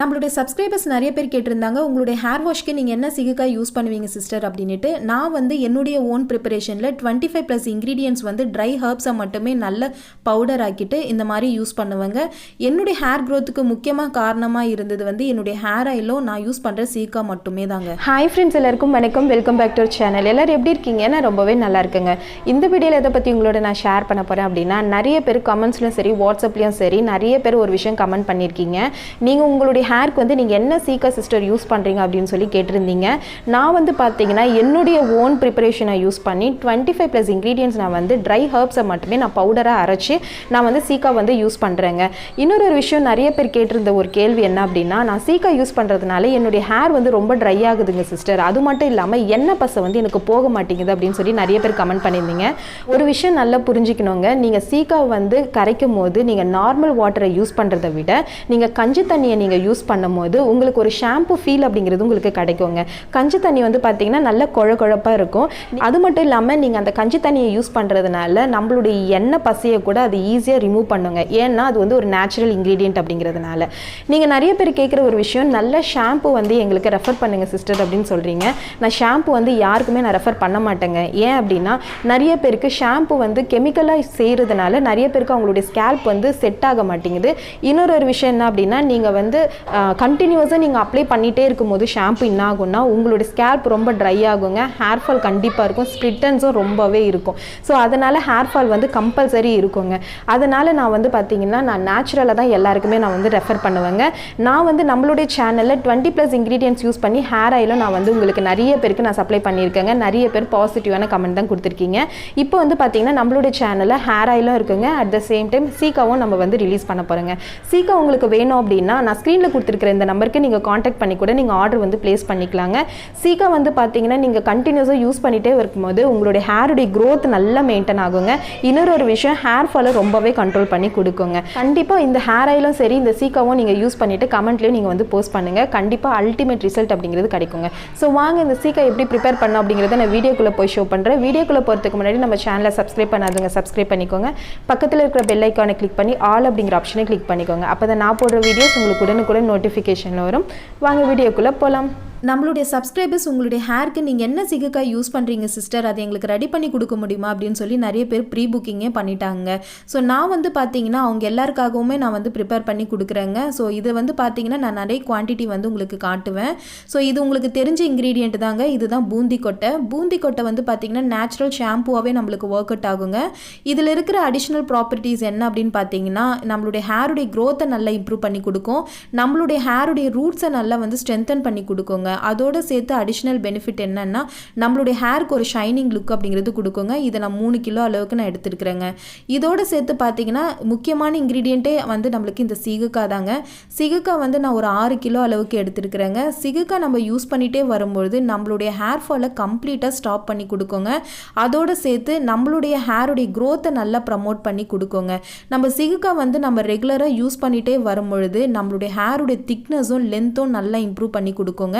நம்மளுடைய சப்ஸ்கிரைபர்ஸ் நிறைய பேர் கேட்டிருந்தாங்க உங்களுடைய ஹேர் வாஷ்க்கு நீங்கள் என்ன சிகுக்காய் யூஸ் பண்ணுவீங்க சிஸ்டர் அப்படின்ட்டு நான் வந்து என்னுடைய ஓன் ப்ரிப்பரேஷனில் டுவெண்ட்டி ஃபைவ் ப்ளஸ் இன்க்ரீடியன்ஸ் வந்து ட்ரை ஹர்ப்ஸை மட்டுமே நல்ல பவுடர் ஆக்கிட்டு இந்த மாதிரி யூஸ் பண்ணுவேங்க. என்னுடைய ஹேர் க்ரோத்துக்கு முக்கியமாக காரணமாக இருந்தது வந்து என்னுடைய ஹேர் ஆயிலும் நான் யூஸ் பண்ணுற சீக்கா மட்டுமே தாங்க. ஹாய் ஃப்ரெண்ட்ஸ் எல்லாருக்கும் வணக்கம். வெல்கம் பேக் டு சேனல் எல்லாரும் எப்படி இருக்கீங்க? நான் ரொம்பவே நல்லா இருக்குங்க. இந்த வீடியோவில் எதை பற்றி உங்களோட நான் ஷேர் பண்ண போகிறேன் அப்படின்னா நிறைய பேர் கமெண்ட்ஸ்லையும் சரி வாட்ஸ்அப்லேயும் சரி நிறைய பேர் ஒரு விஷயம் கமெண்ட் பண்ணியிருக்கீங்க நீங்கள் உங்களுடைய ஹேருக்கு வந்து நீங்கள் என்ன சீக்கா சிஸ்டர் யூஸ் பண்ணுறீங்க அப்படின்னு சொல்லி கேட்டிருந்தீங்க. நான் வந்து பார்த்தீங்கன்னா என்னுடைய ஓன் ப்ரிப்பரேஷனை யூஸ் பண்ணி டுவெண்ட்டி ஃபைவ் ப்ளஸ் இன்க்ரீடியன்ஸ் நான் வந்து ட்ரை ஹர்ப்ஸை மட்டுமே நான் பவுடராக அரைச்சி நான் வந்து சீக்கா வந்து யூஸ் பண்ணுறேங்க இன்னொரு ஒரு விஷயம் நிறைய பேர் கேட்டிருந்த ஒரு கேள்வி என்ன அப்படின்னா நான் சீக்கா யூஸ் பண்ணுறதுனால என்னுடைய ஹேர் வந்து ரொம்ப ட்ரை ஆகுதுங்க சிஸ்டர் அது மட்டும் இல்லாமல் எண்ணெய் பசை வந்து எனக்கு போக மாட்டேங்குது அப்படின்னு சொல்லி நிறைய பேர் கமெண்ட் பண்ணியிருந்தீங்க. ஒரு விஷயம் நல்லா புரிஞ்சுக்கணுங்க. நீங்கள் சீக்கா வந்து கரைக்கும் போது நீங்கள் நார்மல் வாட்டரை யூஸ் பண்ணுறதை விட நீங்கள் கஞ்சி தண்ணியை நீங்கள் யூஸ் யூஸ் பண்ணும்போது உங்களுக்கு ஒரு ஷாம்பு ஃபீல் அப்படிங்கிறது உங்களுக்கு கிடைக்குங்க. கஞ்சி தண்ணி வந்து பார்த்தீங்கன்னா நல்ல குழ குழப்பாக இருக்கும். அது மட்டும் இல்லாமல் நீங்கள் அந்த கஞ்சி தண்ணியை யூஸ் பண்ணுறதுனால நம்மளுடைய எண்ணெய் பசியை கூட அது ஈஸியாக ரிமூவ் பண்ணுங்க. ஏன்னா அது வந்து ஒரு நேச்சுரல் இன்க்ரீடியன்ட் அப்படிங்கிறதுனால. நீங்கள் நிறைய பேர் கேட்குற ஒரு விஷயம் நல்ல ஷாம்பு வந்து எங்களுக்கு ரெஃபர் பண்ணுங்கள் சிஸ்டர் அப்படின்னு சொல்கிறீங்க நான் ஷாம்பு வந்து யாருக்குமே நான் ரெஃபர் பண்ண மாட்டேங்க. ஏன் அப்படின்னா நிறைய பேருக்கு ஷாம்பு வந்து கெமிக்கலாக செய்கிறதுனால நிறைய பேருக்கு அவங்களுடைய ஸ்கேல்ப் வந்து செட் ஆக மாட்டேங்குது. இன்னொரு ஒரு விஷயம் என்ன அப்படின்னா நீங்கள் வந்து கண்டினியூஸாக நீங்கள் அப்ளை பண்ணிகிட்டே இருக்கும்போது ஷாம்பு என்ன ஆகும்னா உங்களுடைய ஸ்கேல்ப் ரொம்ப ட்ரை ஆகுங்க. ஹேர் ஃபால் கண்டிப்பாக இருக்கும். ஸ்ப்ளிட்டன்ஸும் ரொம்பவே இருக்கும். ஸோ அதனால் ஹேர் ஃபால் வந்து கம்பல்சரி இருக்குங்க. அதனால் நான் வந்து பார்த்திங்கன்னா நான் நேச்சுரலாக தான் எல்லாருக்குமே நான் வந்து ரெஃபர் பண்ணுவேங்க. நான் வந்து நம்மளுடைய சேனலில் டுவெண்ட்டி ப்ளஸ் இன்க்ரீடியன்ஸ் யூஸ் பண்ணி ஹேர் ஆயிலும் நான் வந்து உங்களுக்கு நிறைய பேருக்கு நான் சப்ளை பண்ணியிருக்கேங்க. நிறைய பேர் பாசிட்டிவான கமெண்ட் தான் கொடுத்துருக்கீங்க. இப்போ வந்து பார்த்தீங்கன்னா நம்மளுடைய சேனலில் ஹேர் ஆயிலும் இருக்குங்க. அட் த சேம் டைம் சீக்காவும் நம்ம வந்து ரிலீஸ் பண்ண போகிறோங்க சீக்கா உங்களுக்கு வேணும் அப்படின்னா நான் ஸ்க்ரீனில் கொடுத்துருக்குற இந்த நம்பருக்கு நீங்கள் காண்டாக்ட் பண்ணி கூட நீங்கள் ஆர்டர் வந்து ப்ளேஸ் பண்ணிக்கலாங்க. சீக்கா வந்து பார்த்தீங்கன்னா நீங்கள் கண்டினியூஸாக யூஸ் பண்ணிகிட்டே இருக்கும்போது உங்களுடைய ஹேருடைய க்ரோத் நல்லா மெயின்டைன் ஆகுங்க. இன்னொரு ஒரு விஷயம் ஹேர் ஃபாலை ரொம்பவே கண்ட்ரோல் பண்ணி கொடுக்குங்க. கண்டிப்பாக இந்த ஹேர் ஆயிலும் சரி இந்த சீக்காவும் நீங்கள் யூஸ் பண்ணிவிட்டு கமெண்ட்லேயும் நீங்கள் வந்து போஸ்ட் பண்ணுங்கள் கண்டிப்பாக அல்டிமேட் ரிசல்ட் அப்படிங்கிறது கிடைக்குங்க. ஸோ வாங்க இந்த சீக்கா எப்படி ப்ரிப்பேர் பண்ணோம் அப்படிங்கிறத நான் வீடியோக்குள்ளே போய் ஷோ பண்ணுறேன் வீடியோக்குள்ளே போகிறதுக்கு முன்னாடி நம்ம சேனலை சப்ஸ்கிரைப் பண்ணாதுங்க சப்ஸ்கிரைப் பண்ணிக்கோங்க. பக்கத்தில் இருக்கிற பெல் ஐக்கானை கிளிக் பண்ணி ஆல் அப்படிங்கிற ஆப்ஷனை கிளிக் பண்ணிக்கோங்க. அப்போ தான் நான் போடுற வீடியோஸ் உங்களுக்கு உடனுக்குடன் நோட்டிஃபிகேஷன் வரும். வாங்க வீடியோக்குள்ளே போகலாம் நம்மளுடைய சப்ஸ்கிரைபர்ஸ் உங்களுடைய ஹேருக்கு நீங்கள் என்ன சிகுக்காய் யூஸ் பண்ணுறீங்க சிஸ்டர் அதை எங்களுக்கு ரெடி பண்ணி கொடுக்க முடியுமா? அப்படின்னு சொல்லி நிறைய பேர் ப்ரீ புக்கிங்கே பண்ணிட்டாங்க. ஸோ நான் வந்து பார்த்தீங்கன்னா அவங்க எல்லாருக்காகவுமே நான் வந்து ப்ரிப்பேர் பண்ணி கொடுக்குறேங்க. ஸோ இதை வந்து பார்த்தீங்கன்னா நான் நிறைய குவான்டிட்டி வந்து உங்களுக்கு காட்டுவேன். ஸோ இது உங்களுக்கு தெரிஞ்ச இன்க்ரீடியண்ட் தாங்க. இதுதான் பூந்தி கொட்டை. பூந்தி கொட்டை வந்து பார்த்தீங்கன்னா நேச்சுரல் ஷாம்புவாகவே நம்மளுக்கு ஒர்க் அவுட் ஆகுங்க. இதில் இருக்கிற அடிஷ்னல் ப்ராப்பர்ட்டிஸ் என்ன அப்படின்னு பார்த்தீங்கன்னா நம்மளுடைய ஹேருடைய க்ரோத்தை நல்லா இம்ப்ரூவ் பண்ணி கொடுக்கும். நம்மளுடைய ஹேருடைய ரூட்ஸை நல்லா வந்து ஸ்ட்ரென்தன் பண்ணி கொடுக்குங்க. அதோட சேர்த்து அடிஷ்னல் பெனிஃபிட் என்னென்னா நம்மளுடைய ஹேருக்கு ஒரு ஷைனிங் லுக் அப்படிங்கிறது கொடுக்குங்க. இதை நான் மூணு கிலோ அளவுக்கு நான் எடுத்துருக்குறேங்க. இதோடு சேர்த்து பார்த்தீங்கன்னா முக்கியமான இன்க்ரீடியண்ட்டே வந்து நம்மளுக்கு இந்த சிகுக்காய் தாங்க. சிகுக்காய் வந்து நான் ஒரு ஆறு கிலோ அளவுக்கு எடுத்துருக்குறேங்க. சிகுக்காய் நம்ம யூஸ் பண்ணிகிட்டே வரும்பொழுது நம்மளுடைய ஹேர் ஃபாலை கம்ப்ளீட்டாக ஸ்டாப் பண்ணி கொடுக்குங்க. அதோட சேர்த்து நம்மளுடைய ஹேருடைய க்ரோத்தை நல்லா ப்ரமோட் பண்ணி கொடுக்குங்க. நம்ம சிகுக்காய் வந்து நம்ம ரெகுலராக யூஸ் பண்ணிகிட்டே வரும்பொழுது நம்மளுடைய ஹேருடைய திக்னஸும் லென்த்தும் நல்லா இம்ப்ரூவ் பண்ணி கொடுக்குங்க.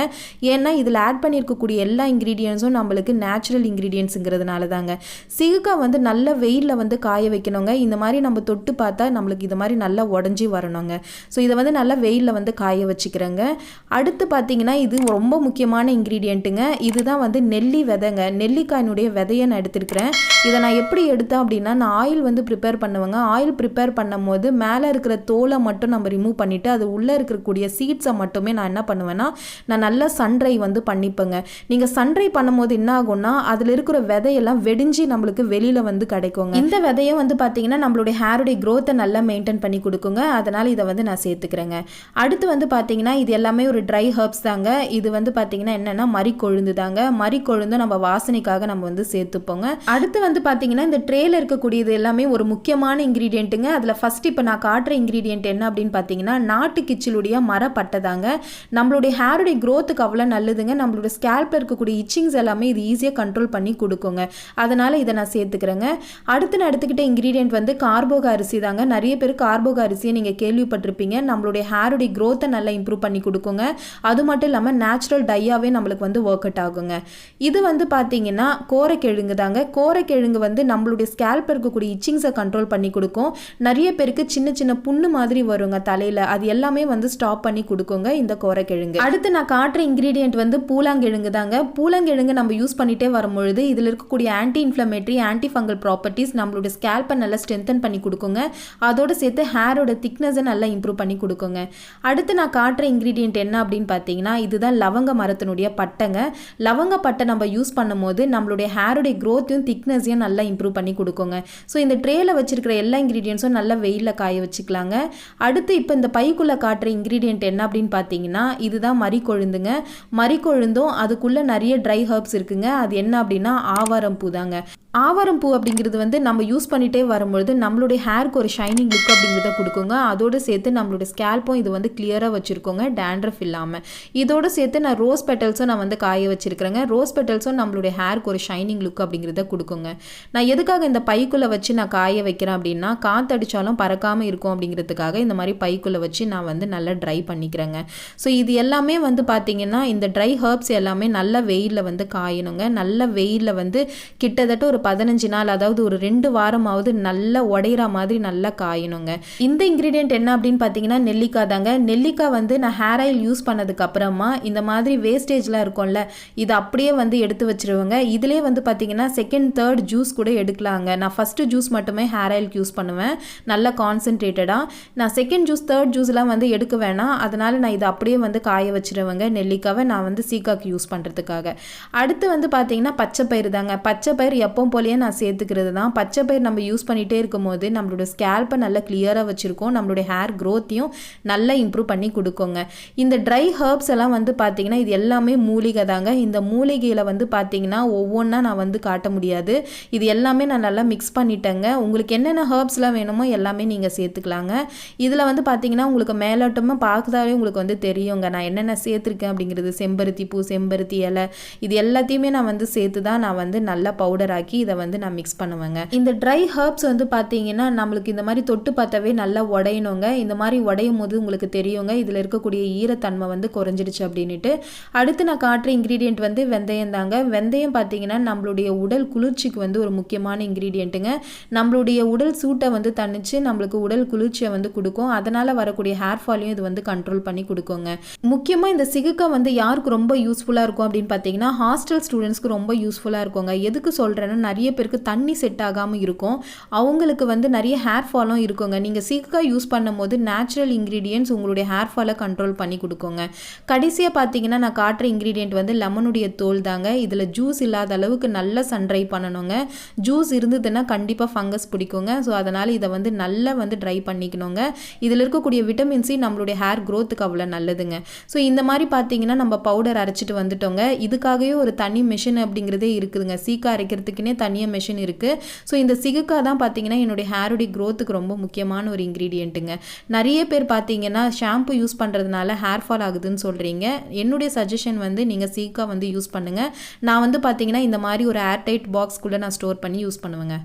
ஏன்னா இதில் ஆட் பண்ணியிருக்கக்கூடிய எல்லா இன்க்ரீடியன்ஸும் நம்மளுக்கு நேச்சுரல் இன்க்ரீடியன்ஸுங்கிறதுனால தாங்க சிகுக்காய் வந்து நல்ல வெயிலில் வந்து காய வைக்கணுங்க. இந்த மாதிரி நம்ம தொட்டு பார்த்தா நம்மளுக்கு இது மாதிரி நல்லா உடஞ்சி வரணுங்க. ஸோ இதை வந்து நல்லா வெயிலில் வந்து காய வச்சுக்கிறேங்க. அடுத்து பார்த்தீங்கன்னா இது ரொம்ப முக்கியமான இன்க்ரீடியண்ட்டுங்க இதுதான் வந்து நெல்லி விதைங்க. நெல்லிக்காயினுடைய விதையை நான் எடுத்திருக்கிறேன். இதை நான் எப்படி எடுத்தேன் அப்படின்னா நான் ஆயில் வந்து ப்ரிப்பேர் பண்ணுவேங்க. ஆயில் ப்ரிப்பேர் பண்ணும் போது மேலே இருக்கிற தோலை மட்டும் நம்ம ரிமூவ் பண்ணிவிட்டு அது உள்ளே இருக்கக்கூடிய சீட்ஸை மட்டுமே நான் என்ன பண்ணுவேன்னா நான் நல்லா சன்ட்ரை வந்து பண்ணிப்பேங்க. நீங்கள் சன்ட்ரை பண்ணும்போது என்ன ஆகும்னா அதில் இருக்கிற விதையெல்லாம் வெடிஞ்சு நம்மளுக்கு வெளியில் வந்து கிடைக்குங்க. இந்த விதையை வந்து பார்த்தீங்கன்னா நம்மளுடைய ஹேருடைய க்ரோத்தை நல்லா மெயின்டைன் பண்ணி கொடுக்குங்க. அதனால் இதை வந்து நான் சேர்த்துக்கிறேங்க. அடுத்து வந்து பார்த்தீங்கன்னா இது எல்லாமே ஒரு ட்ரை ஹர்ப்ஸ் தாங்க. இது வந்து பார்த்தீங்கன்னா என்னென்னா மறி கொழுந்து தாங்க. மறி கொழுந்து நம்ம வாசனைக்காக நம்ம வந்து சேர்த்துப்போங்க. அடுத்து வந்து பார்த்தீங்கன்னா இந்த ட்ரேல இருக்கக்கூடியது எல்லாமே ஒரு முக்கியமான இன்க்ரீடியண்ட்டுங்க அதில் ஃபர்ஸ்ட் இப்போ நான் காட்டுற இன்க்ரீடியன்ட் என்ன அப்படின்னு பார்த்தீங்கன்னா நாட்டு கிச்சிலுடைய மரப்பட்டை தாங்க. நம்மளுடைய ஹேருடைய க்ரோத்துக்கு ஹேருக்கு அவ்வளோ நல்லதுங்க. நம்மளோட ஸ்கேல்பில் இருக்கக்கூடிய இச்சிங்ஸ் எல்லாமே இது ஈஸியாக கண்ட்ரோல் பண்ணி கொடுக்குங்க. அதனால் இதை நான் சேர்த்துக்கிறேங்க. அடுத்து நான் எடுத்துக்கிட்ட இன்க்ரீடியன்ட் வந்து கார்போக அரிசி தாங்க. நிறைய பேர் கார்போக அரிசியை நீங்கள் கேள்விப்பட்டிருப்பீங்க. நம்மளுடைய ஹேருடைய க்ரோத்தை நல்லா இம்ப்ரூவ் பண்ணி கொடுக்குங்க. அது மட்டும் இல்லாமல் நேச்சுரல் டையாகவே நம்மளுக்கு வந்து ஒர்க் அவுட் ஆகுங்க. இது வந்து பார்த்தீங்கன்னா கோரைக்கிழங்கு தாங்க. கோரைக்கிழங்கு வந்து நம்மளுடைய ஸ்கேல்ப் இருக்கக்கூடிய இச்சிங்ஸை கண்ட்ரோல் பண்ணி கொடுக்கும். நிறைய பேருக்கு சின்ன சின்ன புண்ணு மாதிரி வருங்க தலையில். அது எல்லாமே வந்து ஸ்டாப் பண்ணி கொடுக்குங்க இந்த கோரைக்கிழங்கு. அடுத்து நான் காட்டுற இன்க்ரீடியண்ட் வந்து பூலாங்கிழங்கு தாங்க. பூலாங்கிழங்கு நம்ம யூஸ் பண்ணிகிட்டே வரும்பொழுது இதில் இருக்கக்கூடிய anti inflammatory anti fungal properties நம்மளோட ஸ்கேல்பை நல்லா ஸ்ட்ரென்தன் பண்ணி கொடுக்குங்க. அதோடு சேர்த்து ஹேரோட திக்னஸை நல்லா இம்ப்ரூவ் பண்ணி கொடுக்குங்க. அடுத்து நான் காட்டுற இன்க்ரீடியண்ட் என்ன அப்படின்னு பார்த்தீங்கன்னா இதுதான் லவங்க மரத்தினுடைய பட்டைங்க. லவங்க பட்டை நம்ம யூஸ் பண்ணும்போது நம்மளுடைய ஹேருடைய க்ரோத்தையும் திக்னஸையும் நல்லா இம்ப்ரூவ் பண்ணி கொடுக்குங்க. ஸோ இந்த ட்ரேயில் வச்சிருக்கிற எல்லா இன்க்ரீடியன்ஸும் நல்லா வெயிலில் காய வச்சுக்கலாங்க. அடுத்து இப்போ இந்த பைக்குள்ளே காட்டுற இன்க்ரீடியன்ட் என்ன அப்படின்னு பார்த்தீங்கன்னா இதுதான் மறி கொழுந்துங்க மறிக்கொழுந்தும். அதுக்குள்ளே நிறைய ட்ரை ஹர்ப்ஸ் இருக்குங்க. அது என்ன அப்படின்னா ஆவாரம் பூ தாங்க. ஆவாரம் பூ அப்படிங்கிறது வந்து நம்ம யூஸ் பண்ணிகிட்டே வரும்பொழுது நம்மளுடைய ஹேருக்கு ஒரு ஷைனிங் லுக் அப்படிங்கிறத கொடுக்குங்க. அதோடு சேர்த்து நம்மளுடைய ஸ்கேல்ப்பும் இது வந்து கிளியராக வச்சுருக்கோங்க. டேண்ட்ரஃப் இல்லாமல் இதோடு சேர்த்து நான் ரோஸ் பெட்டல்ஸும் நான் வந்து காய வச்சுருக்கிறேங்க. ரோஸ் பெட்டல்ஸும் நம்மளுடைய ஹேருக்கு ஒரு ஷைனிங் லுக் அப்படிங்கிறத கொடுக்குங்க. நான் எதுக்காக இந்த பைக்குள்ளே வச்சு நான் காய வைக்கிறேன் அப்படின்னா காற்றடிச்சாலும் பறக்காமல் இருக்கும் அப்படிங்கிறதுக்காக இந்த மாதிரி பைக்குள்ளே வச்சு நான் வந்து நல்லா ட்ரை பண்ணிக்கிறேங்க. ஸோ இது எல்லாமே வந்து பார்த்திங்கன்னா இந்த ட்ரை ஹர்ப்ஸ் எல்லாமே நல்ல வெயிலில் வந்து காயணுங்க. நல்ல வெயிலில் வந்து கிட்டத்தட்ட ஒரு பதினஞ்சு நாள் அதாவது ஒரு ரெண்டு வாரமாவது நல்லா உடையிற மாதிரி நல்லா காயணுங்க. இந்த இன்க்ரீடியன்ட் என்ன அப்படின்னு பார்த்தீங்கன்னா நெல்லிக்காய் தாங்க. நெல்லிக்காய் வந்து நான் ஹேர் ஆயில் யூஸ் பண்ணதுக்கு அப்புறமா இந்த மாதிரி வேஸ்டேஜ்லாம் இருக்கும்ல இது அப்படியே வந்து எடுத்து வச்சிருவேங்க. இதிலே வந்து பார்த்தீங்கன்னா செகண்ட் தேர்ட் ஜூஸ் கூட எடுக்கலாங்க. நான் ஃபஸ்ட்டு ஜூஸ் மட்டுமே ஹேர் ஆயிலுக்கு யூஸ் பண்ணுவேன். நல்லா கான்சென்ட்ரேட்டடாக நான் செகண்ட் ஜூஸ் தேர்ட் ஜூஸ்லாம் வந்து எடுக்க வேணாம். அதனால் நான் இதை அப்படியே வந்து காய வச்சிருவேங்க நெல்லிக்காவை நான் வந்து சீக்காக்கு யூஸ் பண்ணுறதுக்காக அடுத்து வந்து பார்த்தீங்கன்னா பச்சை பயிறு தாங்க. பச்சை பயிர் எப்போ போலேயே நான் சேர்த்துக்கிறது தான். பச்சை பயிர் நம்ம யூஸ் பண்ணிகிட்டே இருக்கும்போது நம்மளோட ஸ்கேல்ப்பை நல்லா கிளியராக வச்சுருக்கோம். நம்மளுடைய ஹேர் க்ரோத்தையும் நல்லா இம்ப்ரூவ் பண்ணி கொடுக்குங்க. இந்த ட்ரை ஹர்ப்ஸ் எல்லாம் வந்து பார்த்தீங்கன்னா இது எல்லாமே மூலிகை தாங்க. இந்த மூலிகையில் வந்து பார்த்தீங்கன்னா ஒவ்வொன்றா நான் வந்து காட்ட முடியாது. இது எல்லாமே நான் நல்லா மிக்ஸ் பண்ணிட்டேங்க. உங்களுக்கு என்னென்ன ஹர்ப்ஸ்லாம் வேணுமோ எல்லாமே நீங்கள் சேர்த்துக்கலாங்க. இதில் வந்து பார்த்தீங்கன்னா உங்களுக்கு மேலோட்டமாக பார்க்கதாவே உங்களுக்கு வந்து தெரியுங்க. நான் என்னென்ன சேர்த்துருக்கேன் அப்படிங்கிறது செம்பருத்தி பூ செம்பருத்தி இலை இது எல்லாத்தையுமே நான் வந்து சேர்த்து தான் நான் வந்து நல்லா பவுடர் ஆக்கி இதை வந்து நான் மிக்ஸ் பண்ணுவேங்க. இந்த ட்ரை ஹர்ப்ஸ் வந்து பார்த்தீங்கன்னா நம்மளுக்கு இந்த மாதிரி தொட்டு பார்த்தாவே நல்லா உடையணுங்க. இந்த மாதிரி உடையும் போது உங்களுக்கு தெரியுங்க இதில் இருக்கக்கூடிய ஈரத்தன்மை வந்து குறைஞ்சிடுச்சு அப்படின்ட்டு அடுத்து நான் காட்டுற இன்க்ரீடியன்ட் வந்து வெந்தயம் தாங்க. வெந்தயம் பார்த்தீங்கன்னா நம்மளுடைய உடல் குளிர்ச்சிக்கு வந்து ஒரு முக்கியமான இன்க்ரீடியண்ட்டுங்க நம்மளுடைய உடல் சூட்டை வந்து தணிச்சு நம்மளுக்கு உடல் குளிர்ச்சியை வந்து கொடுக்கும். அதனால் வரக்கூடிய ஹேர் ஃபாலையும் இது வந்து கண்ட்ரோல் பண்ணி கொடுக்குங்க. முக்கியமாக இந்த சிகுக்க வந்து யாருக்கு ரொம்ப யூஸ்ஃபுல்லாக இருக்கும் அப்படின்னு பார்த்தீங்கன்னா ஹாஸ்டல் ஸ்டூடெண்ட்ஸ்க்கு ரொம்ப யூஸ்ஃபுல்லாக இருக்குங்க. எதுக்கு சொல்கிறேன்னா நிறைய பேருக்கு தண்ணி செட் ஆகாமல் இருக்கும். அவங்களுக்கு வந்து நிறைய ஹேர் ஃபாலும் இருக்குங்க. நீங்கள் சீக்காக யூஸ் பண்ணும் போது நேச்சுரல் இன்க்ரீடியன்ட்ஸ் உங்களுடைய ஹேர் ஃபாலை கண்ட்ரோல் பண்ணி கொடுக்குங்க. கடைசியாக பார்த்தீங்கன்னா நான் காட்டுற இன்க்ரீடியன்ட் வந்து லெமனுடைய தோல் தாங்க. இதில் ஜூஸ் இல்லாத அளவுக்கு நல்லா சன்ட்ரை பண்ணணுங்க. ஜூஸ் இருந்ததுன்னா கண்டிப்பாக ஃபங்கஸ் பிடிக்குங்க. ஸோ அதனால் இதை வந்து நல்லா வந்து ட்ரை பண்ணிக்கணுங்க. இதில் இருக்கக்கூடிய விட்டமின் சி நம்மளுடைய ஹேர் க்ரோத்துக்கு அவ்வளோ நல்லதுங்க. ஸோ இந்த மாதிரி பார்த்தீங்கன்னா நம்ம பவுடர் அரைச்சிட்டு வந்துட்டோங்க. இதுக்காகவே ஒரு தனி மிஷின் அப்படிங்கிறதே இருக்குதுங்க. சீக்கா அரைக்கிறதுக்குனே தனியாக மிஷின் இருக்குது ஸோ இந்த சிகுக்கா தான் பார்த்தீங்கன்னா என்னுடைய ஹேருடைய க்ரோத்துக்கு ரொம்ப முக்கியமான ஒரு இன்க்ரீடியண்ட்டுங்க நிறைய பேர் பார்த்தீங்கன்னா ஷாம்பு யூஸ் பண்ணுறதுனால ஹேர் ஃபால் ஆகுதுன்னு சொல்கிறீங்க என்னுடைய சஜஷன் வந்து நீங்கள் சீக்கா வந்து யூஸ் பண்ணுங்கள் நான் வந்து பார்த்தீங்கன்னா இந்த மாதிரி ஒரு ஏர்டைட் பாக்ஸ்க்குள்ளே நான் ஸ்டோர் பண்ணி யூஸ் பண்ணுவேங்க.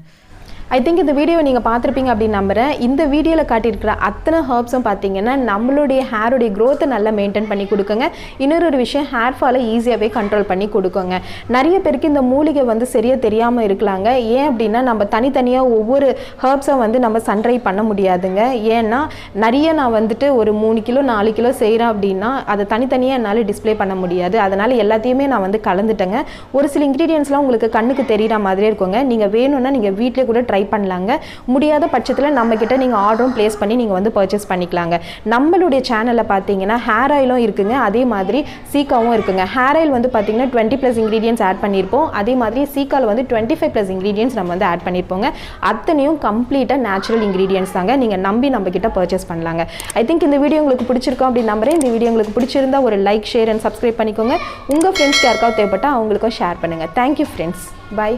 ஐ திங்க் இந்த வீடியோவை நீங்கள் பார்த்துருப்பீங்க அப்படின்னு நம்புகிறேன் இந்த வீடியோவில் காட்டியிருக்கிற அத்தனை ஹர்ப்ஸும் பார்த்தீங்கன்னா நம்மளுடைய ஹேருடைய க்ரோத்தை நல்லா மெயின்டைன் பண்ணி கொடுக்குங்க. இன்னொரு ஒரு விஷயம் ஹேர் ஃபாலை ஈஸியாகவே கண்ட்ரோல் பண்ணி கொடுக்குங்க. நிறைய பேருக்கு இந்த மூலிகை வந்து சரியாக தெரியாமல் இருக்கலாங்க. ஏன் அப்படின்னா நம்ம தனித்தனியாக ஒவ்வொரு ஹர்ப்ஸை வந்து நம்ம சன்ட்ரை பண்ண முடியாதுங்க. ஏன்னா நிறைய நான் வந்துட்டு ஒரு மூணு கிலோ நாலு கிலோ செய்கிறேன் அப்படின்னா அதை தனித்தனியாக என்னால் டிஸ்ப்ளே பண்ண முடியாது. அதனால் எல்லாத்தையுமே நான் வந்து கலந்துட்டேங்க. ஒரு சில இன்க்ரீடியன்ஸ்லாம் உங்களுக்கு கண்ணுக்கு தெரிகிற மாதிரியே இருக்குங்க. நீங்கள் வேணும்னா நீங்கள் வீட்டிலே கூட ட்ரை பண்ணலாங்க. முடியாத பட்சத்தில் நம்மக்கிட்ட நீங்கள் ஆர்டரும் ப்ளேஸ் பண்ணி நீங்கள் வந்து பர்ச்சேஸ் பண்ணிக்கலாங்க. நம்மளுடைய சேனலில் பார்த்தீங்கன்னா ஹேர் ஆயிலும் இருக்குங்க. அதே மாதிரி சீக்காவும் இருக்குங்க. ஹேர் ஆயில் வந்து பார்த்தீங்கன்னா டுவெண்ட்டி ப்ளஸ் இன்க்ரீடியன்ஸ் ஆட் பண்ணியிருப்போம் அதே மாதிரி சீக்காவில் வந்து டுவெண்ட்டி ஃபைவ் ப்ளஸ் இன்க்ரீடியன்ஸ் நம்ம வந்து ஆட் பண்ணியிருப்போங்க அத்தனையும் கம்ப்ளீட்டாக நேச்சுரல் இன்க்ரீடியன்ஸ் தாங்க நீங்கள் நம்பி நம்ம பர்ச்சேஸ் பண்ணலாங்க. ஐ திங்க் இந்த வீடியோ உங்களுக்கு பிடிச்சிருக்கோம் அப்படின்னு நம்புறேன். இந்த வீடியோ உங்களுக்கு பிடிச்சிருந்தா ஒரு லைக் ஷேர் அண்ட் சப்ஸ்கிரைப் பண்ணிக்கோங்க. உங்கள் ஃப்ரெண்ட்ஸ்க்கு யாருக்காவது தேவைப்பட்டால் அவங்களுக்கும் ஷேர் பண்ணுங்கள் தேங்க்யூ ஃப்ரெண்ட்ஸ் பை